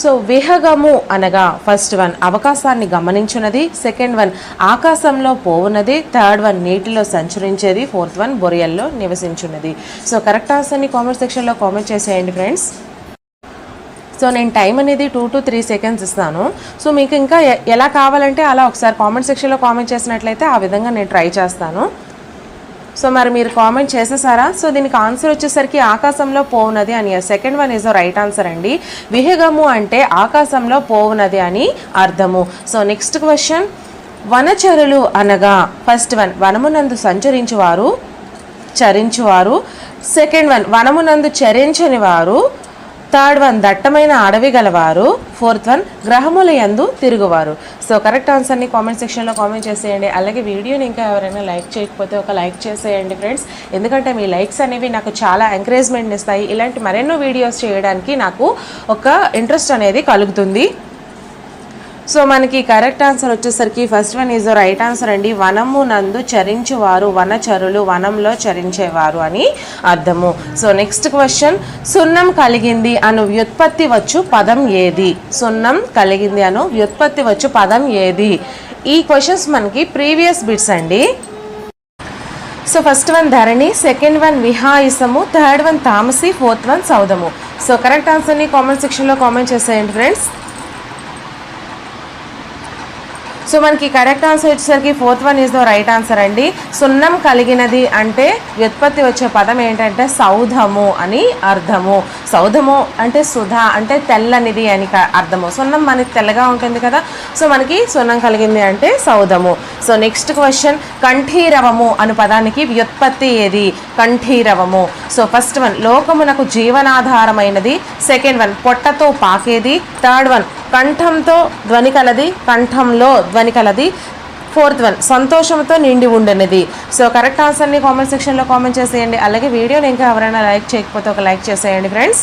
So విహగము అనగా first one అవకాశాన్ని గమనించున్నది second one ఆకాశంలో పోవున్నది థర్డ్ వన్ నీటిలో సంచరించేది ఫోర్త్ వన్ బొరియల్లో నివసించున్నది. సో కరెక్ట్ ఆన్సర్ని కామెంట్ సెక్షన్లో కామెంట్ చేసేయండి ఫ్రెండ్స్ సో నేను టైం అనేది టూ టు త్రీ సెకండ్స్ ఇస్తాను. సో మీకు ఇంకా ఎలా కావాలంటే అలా ఒకసారి కామెంట్ సెక్షన్లో కామెంట్ చేసినట్లయితే ఆ విధంగా నేను ట్రై చేస్తాను. సో మరి మీరు కామెంట్ చేసేసారా? సో దీనికి ఆన్సర్ వచ్చేసరికి ఆకాశంలో పోవునది అని second one is right answer అండి. విహగము అంటే ఆకాశంలో పోవునది అని అర్థము. సో నెక్స్ట్ క్వశ్చన్ వనచరులు అనగా ఫస్ట్ వన్ వనమునందు సంచరించువారు చరించువారు. సెకండ్ వన్ వనమునందు చరించని వారు థర్డ్ వన్ దట్టమైన అడవి గలవారు ఫోర్త్ వన్ గ్రహముల యందు తిరుగువారు. సో కరెక్ట్ ఆన్సర్ని కామెంట్ సెక్షన్లో కామెంట్ చేసేయండి. అలాగే వీడియోని ఇంకా ఎవరైనా లైక్ చేయకపోతే ఒక లైక్ చేసేయండి ఫ్రెండ్స్. ఎందుకంటే మీ లైక్స్ అనేవి నాకు చాలా ఎంకరేజ్మెంట్ ఇస్తాయి. ఇలాంటి మరెన్నో వీడియోస్ చేయడానికి నాకు ఒక ఇంట్రెస్ట్ అనేది కలుగుతుంది. సో మనకి కరెక్ట్ ఆన్సర్ వచ్చేసరికి first one is right answer అండి. వనము నందు చరించువారు వనచరులు వనంలో చరించేవారు అని అర్థము. సో నెక్స్ట్ క్వశ్చన్ సున్నం కలిగింది అను వ్యుత్పత్తి వచ్చు పదం ఏది? సున్నం కలిగింది అను వ్యుత్పత్తి వచ్చు పదం ఏది? ఈ క్వశ్చన్స్ మనకి ప్రీవియస్ బిట్స్ అండి. సో ఫస్ట్ వన్ ధరణి సెకండ్ వన్ విహాయిసము థర్డ్ వన్ తామసి ఫోర్త్ వన్ సౌదము. సో కరెక్ట్ ఆన్సర్ని కామెంట్ సెక్షన్లో కామెంట్ చేసేయండి ఫ్రెండ్స్ సో మనకి కరెక్ట్ ఆన్సర్ వచ్చేసరికి fourth one is the right answer అండి. సున్నం కలిగినది అంటే వ్యుత్పత్తి వచ్చే పదం ఏంటంటే సౌధము అని అర్థము. సౌధము అంటే సుధ అంటే తెల్లనిది అని అర్థము. సున్నం మనకి తెల్లగా ఉంటుంది కదా. సో మనకి సున్నం కలిగింది అంటే సౌధము. సో నెక్స్ట్ క్వశ్చన్ కంఠీరవము అను పదానికి వ్యుత్పత్తి ఏది? కంఠీరవము. సో ఫస్ట్ వన్ లోకమునకు జీవనాధారమైనది. సెకండ్ వన్ పొట్టతో పాకేది. థర్డ్ వన్ కంఠంతో ధ్వని కలది. కంఠంలో ధ్వని కలది ఫోర్త్ వన్. సంతోషంతో నిండి ఉండనిది. సో కరెక్ట్ ఆన్సర్ని కామెంట్ సెక్షన్లో కామెంట్ చేసేయండి. అలాగే వీడియోని ఇంకా ఎవరైనా లైక్ చేయకపోతే ఒక లైక్ చేసేయండి ఫ్రెండ్స్.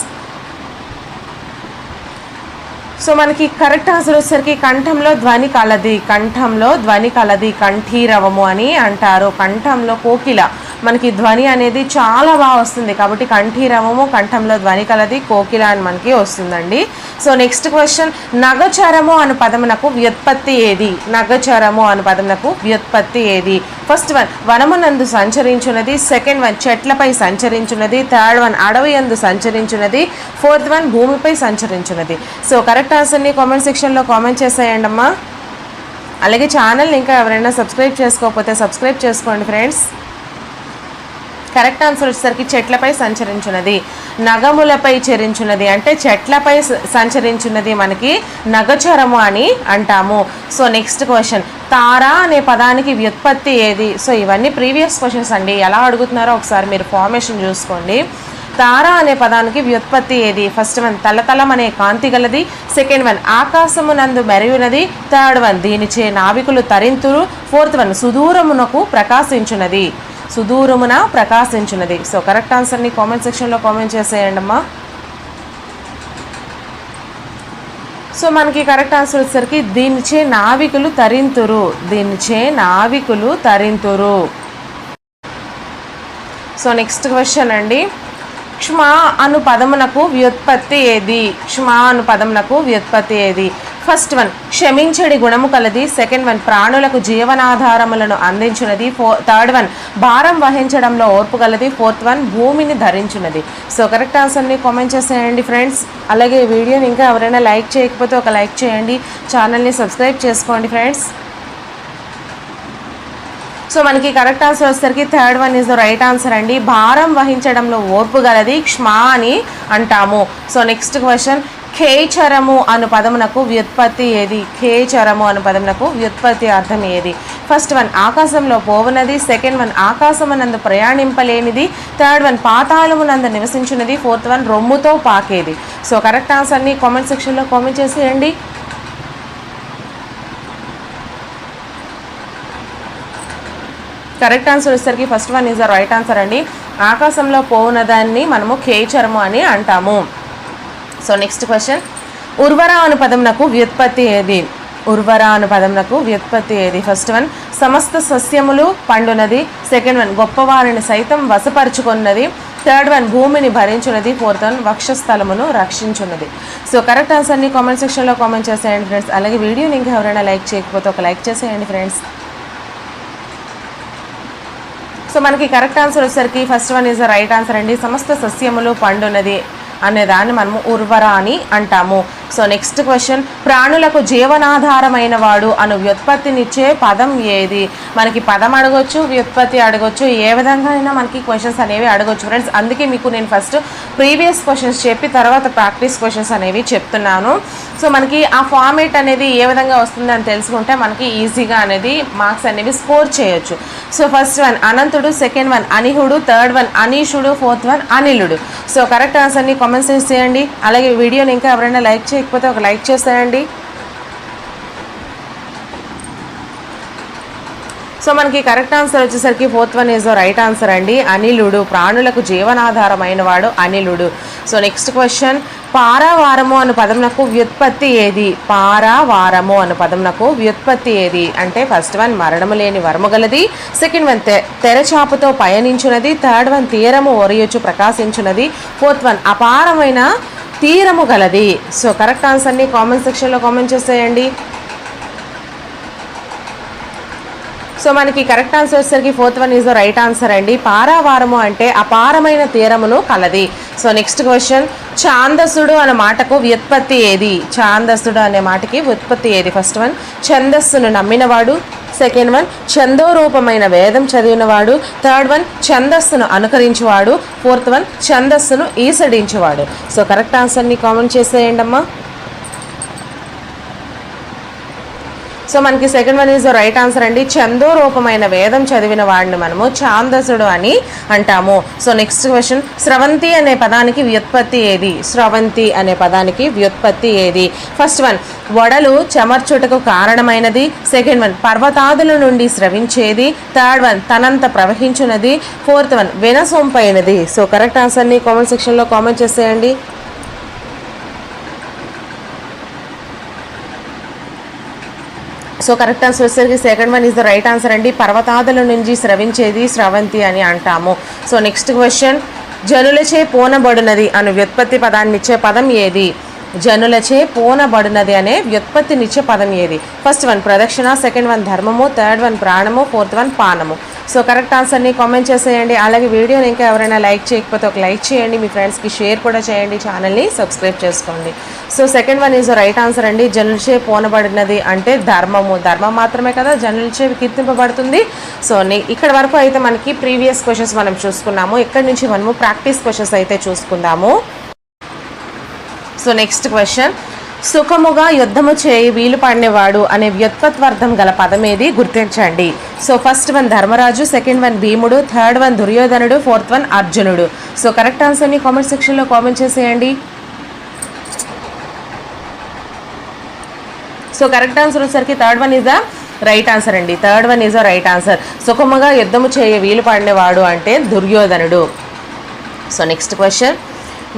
సో మనకి కరెక్ట్ ఆన్సర్ వచ్చేసరికి కంఠంలో ధ్వని కలది. కంఠంలో ధ్వని కలది కంఠీరవము అని అంటారు. కంఠంలో కోకిల. మనకి ధ్వని అనేది చాలా బాగా వస్తుంది కాబట్టి కంఠీరవము కంఠంలో ధ్వని కలది కోకిల అని మనకి వస్తుందండి. సో నెక్స్ట్ క్వశ్చన్ నగచరము అను పదమునకు వ్యుత్పత్తి ఏది? నగచరము అను పదమునకు వ్యుత్పత్తి ఏది? ఫస్ట్ వన్ వనమునందు సంచరించున్నది సెకండ్ వన్ చెట్లపై సంచరించున్నది థర్డ్ వన్ అడవి యందు సంచరించున్నది ఫోర్త్ వన్ భూమిపై సంచరించున్నది. సో కరెక్ట్ ఆన్సర్ని కామెంట్ సెక్షన్లో కామెంట్ చేసేయండి అమ్మా. అలాగే ఛానల్ని ఇంకా ఎవరైనా సబ్స్క్రైబ్ చేసుకోకపోతే సబ్స్క్రైబ్ చేసుకోండి ఫ్రెండ్స్ కరెక్ట్ ఆన్సర్ వచ్చేసరికి చెట్లపై సంచరించున్నది. నగములపై చెరించున్నది. అంటే చెట్లపై సంచరించున్నది మనకి నగచరము అని అంటాము. సో నెక్స్ట్ క్వశ్చన్ తారా అనే పదానికి వ్యుత్పత్తి ఏది? సో ఇవన్నీ ప్రీవియస్ క్వశ్చన్స్ అండి. ఎలా అడుగుతున్నారో ఒకసారి మీరు ఫార్మేషన్ చూసుకోండి. తార అనే పదానికి వ్యుత్పత్తి ఏది? ఫస్ట్ వన్ తలతలం అనే కాంతి గలది. సెకండ్ వన్ ఆకాశమునందు మెరుగునది థర్డ్ వన్ దీనిచే నావికులు తరింతురు. ఫోర్త్ వన్ సుదూరమునకు ప్రకాశించున్నది. సుదూరమున ప్రకాశించినది. సో కరెక్ట్ ఆన్సర్ని కామెంట్ సెక్షన్లో కామెంట్ చేసేయండి అమ్మా సో మనకి కరెక్ట్ ఆన్సర్ వచ్చేసరికి దీనిచే నావికులు తరింతురు. దీనిచే నావికులు తరింతురు. సో నెక్స్ట్ క్వశ్చన్ అండి. క్షమా అను పదమునకు వ్యుత్పత్తి ఏది? క్షమా అను పదమునకు వ్యుత్పత్తి ఏది? ఫస్ట్ వన్ క్షమించడి గుణము కలది. సెకండ్ వన్ ప్రాణులకు జీవనాధారములను అందించినది ఫో థర్డ్ వన్ భారం వహించడంలో ఓర్పు కలది. ఫోర్త్ వన్ భూమిని ధరించినది సో కరెక్ట్ ఆన్సర్ని కామెంట్ చేసేయండి ఫ్రెండ్స్. అలాగే ఈ వీడియోని ఇంకా ఎవరైనా లైక్ చేయకపోతే ఒక లైక్ చేయండి. ఛానల్ని సబ్స్క్రైబ్ చేసుకోండి ఫ్రెండ్స్. సో మనకి కరెక్ట్ ఆన్సర్ వచ్చేసరికి third one is the right answer అండి. భారం వహించడంలో ఓర్పు గలది క్షమా అని అంటాము. సో నెక్స్ట్ క్వశ్చన్ ఖేచరము అను పదమునకు వ్యుత్పత్తి ఏది? ఖేచరము అను పదమునకు వ్యుత్పత్తి అర్థం ఏది? ఫస్ట్ వన్ ఆకాశంలో పోవునది. సెకండ్ వన్ ఆకాశమునందు ప్రయాణింపలేనిది. థర్డ్ వన్ పాతాళమునందు నివసించినది. ఫోర్త్ వన్ రొమ్ముతో పాకేది. సో కరెక్ట్ ఆన్సర్ని కామెంట్ సెక్షన్లో కామెంట్ చేసేయండి. కరెక్ట్ ఆన్సర్ వచ్చేసరికి first one is the right answer అండి. ఆకాశంలో పోవునదాన్ని మనము కేచరము అని అంటాము. సో నెక్స్ట్ క్వశ్చన్ ఉర్వర అను పదమునకు వ్యుత్పత్తి ఏది ఉర్వర అను పదమునకు వ్యుత్పత్తి ఏది ఫస్ట్ వన్ సమస్త సస్యములు పండునది సెకండ్ వన్ గొప్పవారిని సైతం వశపరుచుకున్నది థర్డ్ వన్ భూమిని భరించున్నది ఫోర్త్ వన్ వక్షస్థలమును రక్షించున్నది సో కరెక్ట్ ఆన్సర్ని కామెంట్ సెక్షన్లో కామెంట్ చేసేయండి ఫ్రెండ్స్ అలాగే వీడియోని ఇంకా ఎవరైనా లైక్ చేయకపోతే ఒక లైక్ చేసేయండి ఫ్రెండ్స్ సో మనకి కరెక్ట్ ఆన్సర్ వచ్చేసరికి first one is the right answer అండి. సమస్త సస్యములు పండున్నది అనేదాన్ని మనము ఉర్వర అని అంటాము. సో నెక్స్ట్ క్వశ్చన్ ప్రాణులకు జీవనాధారమైన వాడు అను వ్యుత్పత్తినిచ్చే పదం ఏది? మనకి పదం అడగొచ్చు వ్యుత్పత్తి అడగొచ్చు ఏ విధంగా అయినా మనకి క్వశ్చన్స్ అనేవి అడగొచ్చు ఫ్రెండ్స్ అందుకే మీకు నేను ఫస్ట్ ప్రీవియస్ క్వశ్చన్స్ చెప్పి తర్వాత ప్రాక్టీస్ క్వశ్చన్స్ అనేవి చెప్తున్నాను. సో మనకి ఆ ఫార్మేట్ అనేది ఏ విధంగా వస్తుంది అని తెలుసుకుంటే మనకి ఈజీగా అనేది మార్క్స్ అనేవి స్కోర్ చేయొచ్చు. సో ఫస్ట్ వన్ అనంతుడు సెకండ్ వన్ అనిహుడు థర్డ్ వన్ అనీషుడు ఫోర్త్ వన్ అనిలుడు సో కరెక్ట్ ఆన్సర్ని కామెంట్స్ చేయండి. అలాగే వీడియోని ఇంకా ఎవరైనా లైక్ చేయకపోతే ఒక లైక్ చేసేయండి. సో మనకి కరెక్ట్ ఆన్సర్ వచ్చేసరికి fourth one is right answer అండి. అనిలుడు ప్రాణులకు జీవనాధారమైన వాడు అనిలుడు సో నెక్స్ట్ క్వశ్చన్ పారావారము అను పదమునకు వ్యుత్పత్తి ఏది? పారావారము అను పదమునకు వ్యుత్పత్తి ఏది? అంటే ఫస్ట్ వన్ మరణము లేని వరము గలది సెకండ్ వన్ తె తెరచాపతో పయనించున్నది థర్డ్ వన్ తీరము ఒరయొచ్చు ప్రకాశించున్నది ఫోర్త్ వన్ అపారమైన తీరము గలది. సో కరెక్ట్ ఆన్సర్ని కామెంట్ సెక్షన్లో కామెంట్ చేసేయండి. సో మనకి కరెక్ట్ ఆన్సర్ వచ్చేసరికి fourth one is the right answer అండి. పారావారము అంటే అపారమైన తీరమును కలది. సో నెక్స్ట్ క్వశ్చన్ ఛాందసుడు అనే మాటకు వ్యుత్పత్తి ఏది? ఛాందసుడు అనే మాటకి వ్యుత్పత్తి ఏది? ఫస్ట్ వన్ ఛందస్సును నమ్మినవాడు. సెకండ్ వన్ ఛందోరూపమైన వేదం చదివినవాడు. థర్డ్ వన్ ఛందస్సును అనుకరించేవాడు. ఫోర్త్ వన్ ఛందస్సును ఈసడించేవాడు. సో కరెక్ట్ ఆన్సర్ని కామెంట్ చేసేయండి అమ్మా సో మనకి second one is the right answer అండి. చందో రూపమైన వేదం చదివిన వాడిని మనము ఛాందసుడు అని అంటాము. సో నెక్స్ట్ క్వశ్చన్ స్రవంతి అనే పదానికి వ్యుత్పత్తి ఏది? స్రవంతి అనే పదానికి వ్యుత్పత్తి ఏది? ఫస్ట్ వన్ వడలు చెమర్చుటకు కారణమైనది. సెకండ్ వన్ పర్వతాదుల నుండి స్రవించేది. థర్డ్ వన్ తనంత ప్రవహించినది. ఫోర్త్ వన్ వినసొంపైనది. సో కరెక్ట్ ఆన్సర్ని కామెంట్ సెక్షన్లో కామెంట్ చేసేయండి. సో కరెక్ట్ ఆన్సర్ వచ్చేసరికి second one is the right answer అండి. పర్వతాదుల నుంచి స్రవించేది స్రవంతి అని అంటాము. సో నెక్స్ట్ క్వశ్చన్ జనులచే పోనబడినది అను వ్యుత్పత్తి పదాన్ని ఇచ్చే పదం ఏది? జనులచే పోనబడినది అనే వ్యుత్పత్తినిచ్చే పదం ఏది? ఫస్ట్ వన్ ప్రదక్షిణ సెకండ్ వన్ ధర్మము థర్డ్ వన్ ప్రాణము ఫోర్త్ వన్ పానము. సో కరెక్ట్ ఆన్సర్ని కామెంట్ చేసేయండి. అలాగే వీడియోని ఇంకా ఎవరైనా లైక్ చేయకపోతే ఒక లైక్ చేయండి. మీ ఫ్రెండ్స్కి షేర్ కూడా చేయండి. ఛానల్ని సబ్స్క్రైబ్ చేసుకోండి. So second one is right answer అండి. జనులచే పోనబడినది అంటే ధర్మము. ధర్మం మాత్రమే కదా జనులచే కీర్తింపబడుతుంది. సో ఇక్కడ వరకు అయితే మనకి ప్రీవియస్ క్వశ్చన్స్ మనం చూసుకున్నాము. ఇక్కడ నుంచి మనము ప్రాక్టీస్ క్వశ్చన్స్ అయితే చూసుకుందాము. So next question. సుఖముగా యుద్ధము చేయి వీలు పడినవాడు అనే వ్యుత్పత్వార్థం గల పదమేది గుర్తించండి. So first one Dharmaraju second one భీముడు థర్డ్ వన్ దుర్యోధనుడు ఫోర్త్ వన్ అర్జునుడు. సో కరెక్ట్ ఆన్సర్ని కామెంట్ సెక్షన్లో కామెంట్ చేసేయండి. సో కరెక్ట్ ఆన్సర్ వచ్చేసరికి third one is the right answer అండి. Third one is a right answer సుఖముగా యుద్ధము చేయ వీలు పడినవాడు అంటే దుర్యోధనుడు. సో నెక్స్ట్ క్వశ్చన్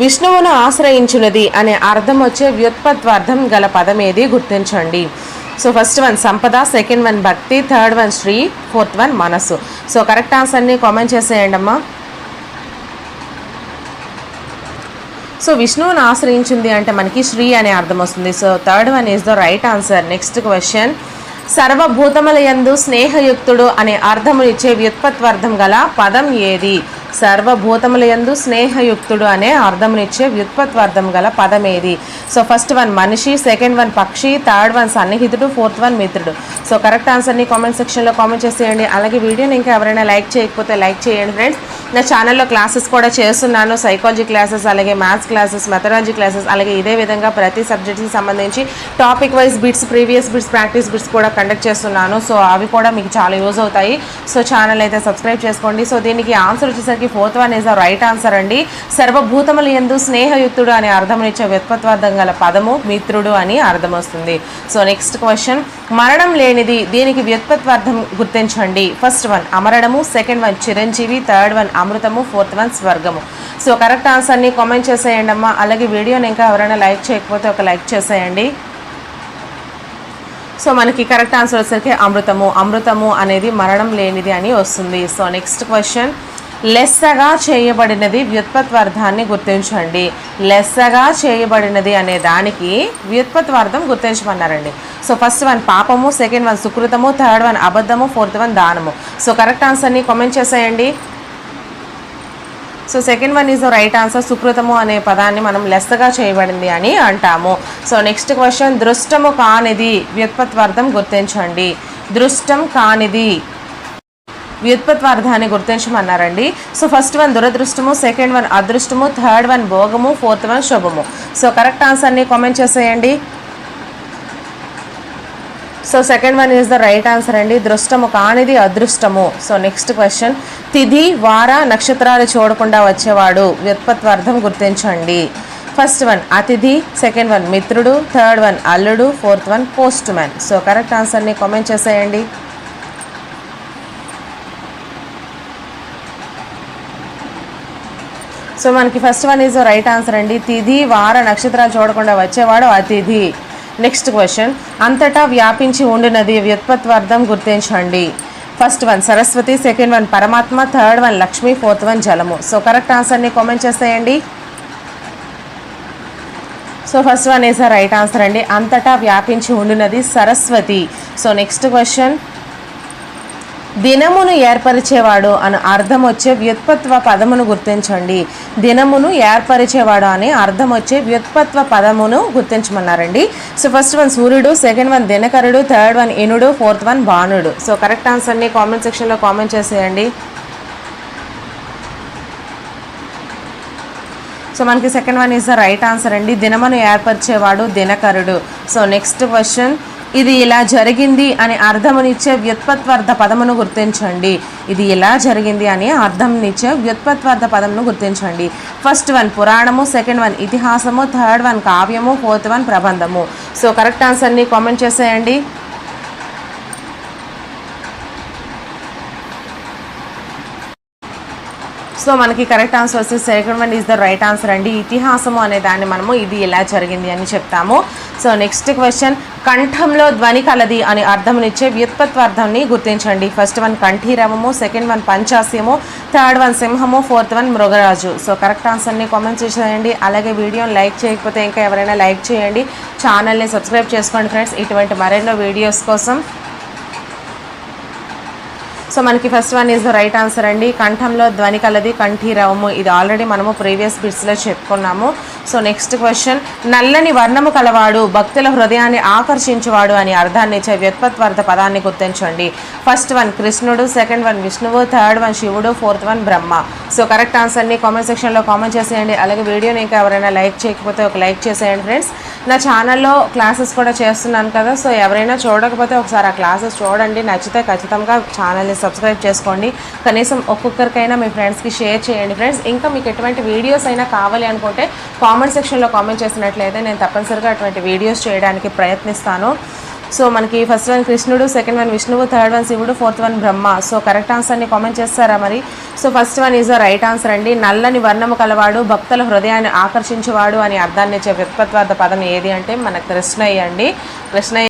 విష్ణువును ఆశ్రయించున్నది అనే అర్థం వచ్చే వ్యుత్పత్వార్థం గల పదం ఏది గుర్తించండి. సో ఫస్ట్ వన్ సంపద సెకండ్ వన్ భక్తి థర్డ్ వన్ శ్రీ ఫోర్త్ వన్ మనస్సు. సో కరెక్ట్ ఆన్సర్ని కామెంట్ చేసేయండి అమ్మా. సో విష్ణువుని ఆశ్రయించింది అంటే మనకి శ్రీ అనే అర్థం వస్తుంది. So third one is the right answer next question సర్వభూతముల యందు స్నేహయుక్తుడు అనే అర్థమునిచ్చే వ్యుత్పత్వార్థం గల పదం ఏది? సర్వభూతముల యందు స్నేహయుక్తుడు అనే అర్థమునిచ్చే వ్యుత్పత్వార్థం గల పదం ఏది సో ఫస్ట్ వన్ మనిషి సెకండ్ వన్ పక్షి థర్డ్ వన్ సన్నిహితుడు ఫోర్త్ వన్ మిత్రుడు. సో కరెక్ట్ ఆన్సర్ని కామెంట్ సెక్షన్లో కామెంట్ చేసేయండి. అలాగే వీడియోని ఇంకా ఎవరైనా లైక్ చేయకపోతే లైక్ చేయండి ఫ్రెండ్స్ నా ఛానల్లో క్లాసెస్ కూడా చేస్తున్నాను. సైకాలజీ క్లాసెస్ అలాగే మ్యాథ్స్ క్లాసెస్ మెథడాలజీ క్లాసెస్ అలాగే ఇదే విధంగా ప్రతి సబ్జెక్ట్కి సంబంధించి topic wise bits previous bits practice bits కూడా కండక్ట్ చేస్తున్నాను. సో అవి కూడా మీకు చాలా యూజ్ అవుతాయి. సో ఛానల్ అయితే సబ్స్క్రైబ్ చేసుకోండి. సో దీనికి ఆన్సర్ వచ్చేసరికి fourth one is the right answer అండి. సర్వభూతములు ఎందు స్నేహయుక్తుడు అనే అర్థం ఇచ్చే వ్యుత్పత్వార్థం గల పదము మిత్రుడు అని అర్థం వస్తుంది. సో నెక్స్ట్ క్వశ్చన్ మరణం లేని లేనిది దీనికి వ్యుత్పత్వార్థం గుర్తించండి. ఫస్ట్ వన్ అమరణము. సెకండ్ వన్ చిరంజీవి. థర్డ్ వన్ అమృతము. ఫోర్త్ వన్ స్వర్గము. సో కరెక్ట్ ఆన్సర్ని కామెంట్ చేసేయండి అమ్మా. అలాగే వీడియోని ఇంకా ఎవరైనా లైక్ చేయకపోతే ఒక లైక్ చేసేయండి. సో మనకి కరెక్ట్ ఆన్సర్ వచ్చేసరికి అమృతము. అమృతము అనేది మరణం లేనిది అని వస్తుంది. సో నెక్స్ట్ క్వశ్చన్ లెస్సగా చేయబడినది వ్యుత్పత్వార్థాన్ని గుర్తించండి. లెస్సగా చేయబడినది అనే దానికి వ్యుత్పత్వార్థం గుర్తించమన్నారండి. సో ఫస్ట్ వన్ పాపము సెకండ్ వన్ సుకృతము థర్డ్ వన్ అబద్ధము ఫోర్త్ వన్ దానము. సో కరెక్ట్ ఆన్సర్ని కామెంట్ చేసేయండి. So second one is the right answer సుకృతము అనే పదాన్ని మనం లెస్సగా చేయబడింది అని అంటాము. సో నెక్స్ట్ క్వశ్చన్ దృష్టము కానిది వ్యుత్పత్వార్థం గుర్తించండి. దృష్టం కానిది వ్యుత్పత్వార్థాన్ని గుర్తించమన్నారండి. సో ఫస్ట్ వన్ దురదృష్టము సెకండ్ వన్ అదృష్టము థర్డ్ వన్ భోగము ఫోర్త్ వన్ శుభము. సో కరెక్ట్ ఆన్సర్ని కామెంట్ చేసేయండి. So second one is the right answer అండి. దృష్టము కానిది అదృష్టము. సో నెక్స్ట్ క్వశ్చన్ తిథి వార నక్షత్రాలు చూడకుండా వచ్చేవాడు. వ్యుత్పత్వార్థం గుర్తించండి. ఫస్ట్ వన్ అతిథి సెకండ్ వన్ మిత్రుడు థర్డ్ వన్ అల్లుడు fourth one postman so correct ఆన్సర్ని కామెంట్ చేసేయండి. సో మనకి first one is right answer అండి. తిథి వార నక్షత్రాలు చూడకుండా వచ్చేవాడు అతిథి. నెక్స్ట్ క్వశ్చన్ అంతటా వ్యాపించి ఉండినది వ్యుత్పత్వార్థం గుర్తించండి. First one Saraswati. Second one పరమాత్మ. Third one Lakshmi. Fourth one జలము. సో కరెక్ట్ ఆన్సర్ని కామెంట్ చేసేయండి so first one is right answer అండి. అంతటా వ్యాపించి ఉండినది సరస్వతి. సో నెక్స్ట్ క్వశ్చన్ దినమును ఏర్పరిచేవాడు అని అర్థం వచ్చే వ్యుత్పత్వ పదమును గుర్తించండి. దినమును ఏర్పరిచేవాడు అని అర్థం వచ్చే వ్యుత్పత్వ పదమును గుర్తించమన్నారండి. సో ఫస్ట్ వన్ సూర్యుడు సెకండ్ వన్ దినకరుడు థర్డ్ వన్ ఇనుడు ఫోర్త్ వన్ బాణుడు. సో కరెక్ట్ ఆన్సర్ని కామెంట్ సెక్షన్లో కామెంట్ చేసేయండి. సో మనకి second one is the right answer అండి. దినమును ఏర్పరిచేవాడు దినకరుడు. సో నెక్స్ట్ క్వశ్చన్ ఇది ఇలా జరిగింది అని అర్థమునిచ్చే వ్యుత్పత్వార్థ పదమును గుర్తించండి. ఇది ఇలా జరిగింది అని అర్థంనిచ్చే వ్యుత్పత్వార్థ పదమును గుర్తించండి. ఫస్ట్ వన్ పురాణము. సెకండ్ వన్ ఇతిహాసము. థర్డ్ వన్ కావ్యము. ఫోర్త్ వన్ ప్రబంధము. సో కరెక్ట్ ఆన్సర్ని కామెంట్ చేసేయండి. సో మనకి కరెక్ట్ ఆన్సర్ వస్తే second one is the right answer అండి. ఇతిహాసము అనే దాన్ని మనము ఇది ఎలా జరిగింది అని చెప్తాము. సో నెక్స్ట్ క్వశ్చన్ కంఠంలో ధ్వని కలది అని అర్థమునిచ్చే వ్యుత్పత్వార్థాన్ని గుర్తించండి. ఫస్ట్ వన్ కంఠీరవము సెకండ్ వన్ పంచాస్యము థర్డ్ వన్ సింహము ఫోర్త్ వన్ మృగరాజు. సో కరెక్ట్ ఆన్సర్ని కామెంట్ చేసేయండి అలాగే వీడియోని లైక్ చేయకపోతే ఇంకా ఎవరైనా లైక్ చేయండి. ఛానల్ని సబ్స్క్రైబ్ చేసుకోండి ఫ్రెండ్స్. ఇటువంటి మరెన్నో వీడియోస్ కోసం సో మనకి first one is the right answer అండి. కంఠంలో ధ్వని కలది కంఠీరవము. ఇది ఆల్రెడీ మనము ప్రీవియస్ బిట్స్లో చెప్పుకున్నాము. సో నెక్స్ట్ క్వశ్చన్ నల్లని వర్ణము కలవాడు భక్తుల హృదయాన్ని ఆకర్షించువాడు అని అర్థాన్ని ఇచ్చే వ్యుత్పత్వార్థ పదాన్ని గుర్తించండి. ఫస్ట్ వన్ కృష్ణుడు. సెకండ్ వన్ విష్ణువు. థర్డ్ వన్ శివుడు. Fourth one Brahma. So correct ఆన్సర్ని కామెంట్ సెక్షన్లో కామెంట్ చేసేయండి. అలాగే వీడియోని ఇంకా ఎవరైనా లైక్ చేయకపోతే ఒక లైక్ చేసేయండి ఫ్రెండ్స్ నా ఛానల్లో క్లాసెస్ కూడా చేస్తున్నాను కదా సో ఎవరైనా చూడకపోతే ఒకసారి ఆ క్లాసెస్ చూడండి. నచ్చితే ఖచ్చితంగా ఛానల్ని సబ్స్క్రైబ్ చేసుకోండి. కనీసం ఒక్కొక్కరికైనా మీ ఫ్రెండ్స్కి షేర్ చేయండి. ఫ్రెండ్స్ ఇంకా మీకు ఎటువంటి వీడియోస్ అయినా కావాలి అనుకుంటే కామెంట్ సెక్షన్లో కామెంట్ చేసినట్లయితే నేను తప్పనిసరిగా అటువంటి వీడియోస్ చేయడానికి ప్రయత్నిస్తాను. సో మనకి ఫస్ట్ వన్ కృష్ణుడు సెకండ్ వన్ విష్ణువు థర్డ్ వన్ శివుడు fourth one Brahma. So correct ఆన్సర్ని కామెంట్ చేస్తారా మరి? So first one is the right answer అండి. నల్లని వర్ణము కలవాడు భక్తుల హృదయాన్ని ఆకర్షించేవాడు అని అర్థాన్ని ఇచ్చే వ్యుత్పత్వార్థ పదం ఏది అంటే మనకు కృష్ణయ్య అండి. కృష్ణయ్య